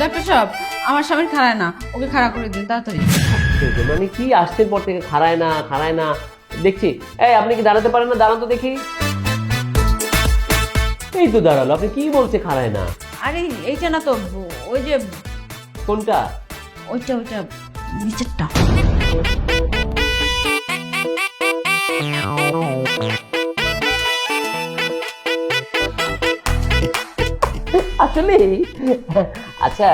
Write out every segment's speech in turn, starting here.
Doctor সাহেব আমার স্বামীর খাড়ায় না। ওকে খাড়া করে দিন তাড়াতাড়ি। মানে কি আসছেন পর থেকে? খাড়ায় না খাড়ায় না। দেখছি। এই আপনি কি দাঁড়াতে পারেন না? দাঁড়ান তো দেখি। এই তো দাঁড়াল। আপনি কি বলছে খাড়ায় না? আরে এইটা না তো ওই যে কোনটা? ওইটা ওইটা নিচেরটা। আসলে আচ্ছা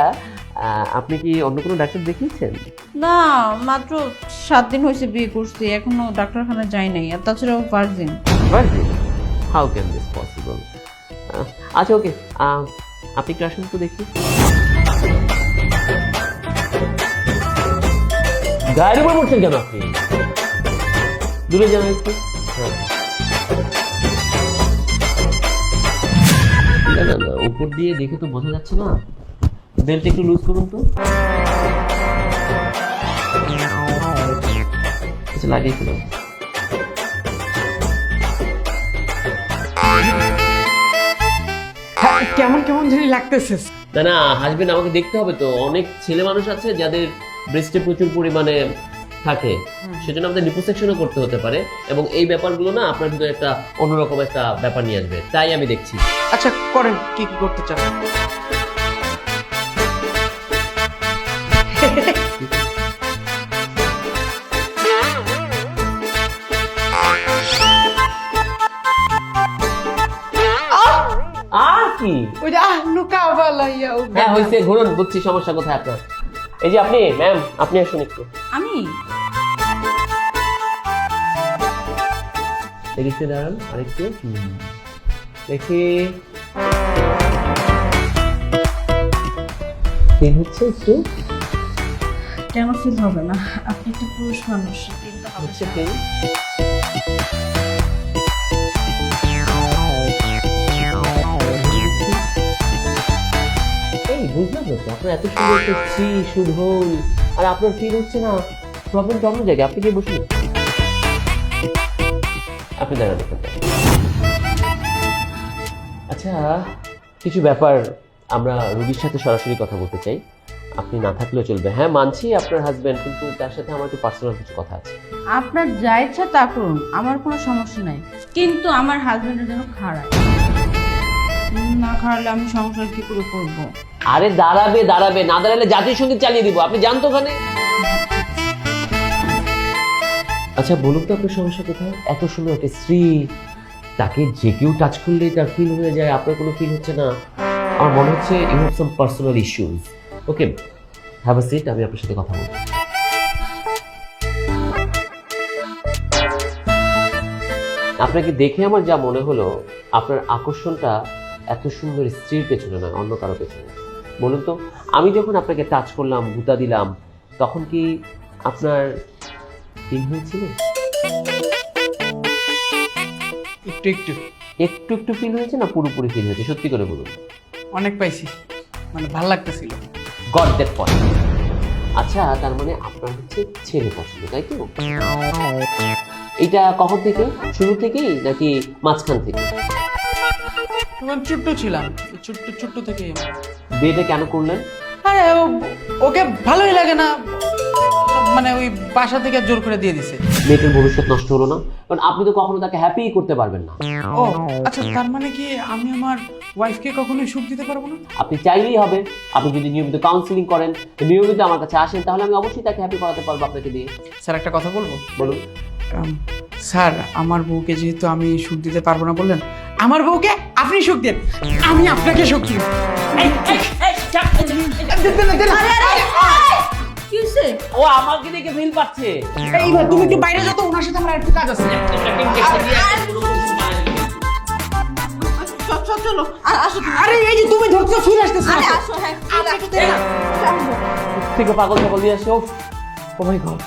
আপনি কি অন্য কোনো ডাক্তার দেখিয়েছেন? না মাত্র সাত দিন হয়েছে বিয়ে করছি এখনও ডাক্তারখানা যাই নাই আর তাছাড়াও virgin virgin how can this possible আচ্ছা ওকে আপনি একটু আসুন তো দেখি। গায়ের উপর কেন আপনি? দূরে যান একটু। হ্যাঁ। না না না উপর দিয়ে দেখে তো বোঝা যাচ্ছে না। বেল্ট একটু লুজ করুন তো। আচ্ছা লাগিয়ে ফেলুন। হ্যাঁ, কেমন কেমন জানি লাগতেছে। না না হাজবেন্ড আমাকে দেখতে হবে তো। অনেক ছেলে মানুষ আছে যাদের ব্রেস্টে প্রচুর পরিমাণে থাকে সেজন্য আমাদের লিপোসেকশনও করতে হতে পারে এবং এই ব্যাপারগুলো না আপনার ভিতরে একটা অন্যরকম একটা ব্যাপার নিয়ে আসবে তাই আমি দেখছি। আচ্ছা করেন কি কি করতে চান? আর কি? ওই যে আহ লুকা বালাইয়া হ্যাঁ হয়েছে ঘুরুন বুঝছি সমস্যা কোথায় আপনার। এই যে আপনি ম্যাম আপনি আসুন একটু। আমি? এদিকে দাঁড়ান আরেকটু। দেখি। ফিল হচ্ছে একটু? কেন ফিল হবে না? আপনি একটা পুরুষ মানুষ feel তো হবে। হচ্ছে বুঝলাম আপনার এত সুন্দর একটা শ্রী সুধন আর আপনার ফিল হচ্ছে না প্রবলেম প্রবলেম জায়গায়, আপনি কি বসুন। আপনি দাঁড়ান। আচ্ছা কিছু ব্যাপার, আমরা রুগীর সাথে সরাসরি কথা বলতে চাই। আপনি না থাকলেও চলবে। হ্যাঁ মানছি আপনার হাজবেন্ড কিন্তু তার সাথে আমার একটু পার্সোনাল কিছু কথা আছে। আপনার যা ইচ্ছা তা করুন, আমার কোনো সমস্যা নাই। কিন্তু আমার হাজবেন্ডের জন্য খারাপ। না খারালে আমি সংসার কি করে করব? আরে দাঁড়াবে দাঁড়াবে। না দাঁড়ালে জাতীয় সংগীত চালিয়ে দিব। আপনি জানতো ওখানে। আচ্ছা বলুন তো আপনার সমস্যা কোথায়? এত সুন্দর একটা স্ত্রী, তাকে যে কেউ টাচ করলেই তার ফিল হয়ে যায়, আপনার কোনো ফিল হচ্ছে না। আমার মনে হচ্ছে you have some personal issues okay have a seat আমি আপনার সাথে কথা বলব আপনাকে দেখে আমার যা মনে হলো, আপনার আকর্ষণটা এত সুন্দর স্ত্রীর পেছনে নয়, অন্য কারও পেছনে। বলুন তো আমি যখন আপনাকে টাচ করলাম গুতা দিলাম তখন কি আপনার ফিল হয়েছিল? একটু একটু। একটু একটু ফিল হয়েছে না পুরোপুরি ফিল হয়েছে? সত্যি করে বলুন। অনেক পাইছি। মানে ভালো লাগতেছিল। গড দ্যাট পয়েন্ট আচ্ছা তার মানে আপনার হচ্ছে ছেলে পছন্দ তাই তো? এটা কখন থেকে? শুরু থেকেই নাকি মাঝখান থেকে? তখন ছোট্ট ছিলাম ছোট্ট ছোট্ট থেকে বিয়েটা কেন করলেন? আরে ওকে ভালোই লাগে না। মানে ওই বাসা থেকে জোর করে দিয়ে দিছে। মেয়েটার ভবিষ্যৎ নষ্ট হলো না। কারণ আপনি তো কখনো তাকে হ্যাপি করতে পারবেন না। ও আচ্ছা তার মানে কি আমি আমার ওয়াইফকে কখনোই সুখ দিতে পারব না? আপনি চাইলেই হবে। আপনি যদি নিয়মিত কাউন্সিলিং করেন নিয়মিত আমার কাছে আসেন তাহলে আমি অবশ্যই তাকে হ্যাপি করাতে পারব আপনাকে দিয়ে। স্যার একটা কথা বলব? বলুন। স্যার আমার বউকে যেহেতু আমি সুখ দিতে পারব না বললেন আমার বউকে আপনি সুখ দেন। আমি আপনাকে সুখ দিব। ও আমাকে দেখে ফিল পাচ্ছে। এইবার তুমি একটু বাইরে যাও তো? ওনার সাথে আমার একটু কাজ আছে। চল চল চলো। আর আসো আরে এই যে তুমি ধরছো ফিল আসতেছে। আরে আসো। হ্যাঁ আর একটু দেরি। থেকে পাগল ছাগল দিয়ে আসো। ও মাই গড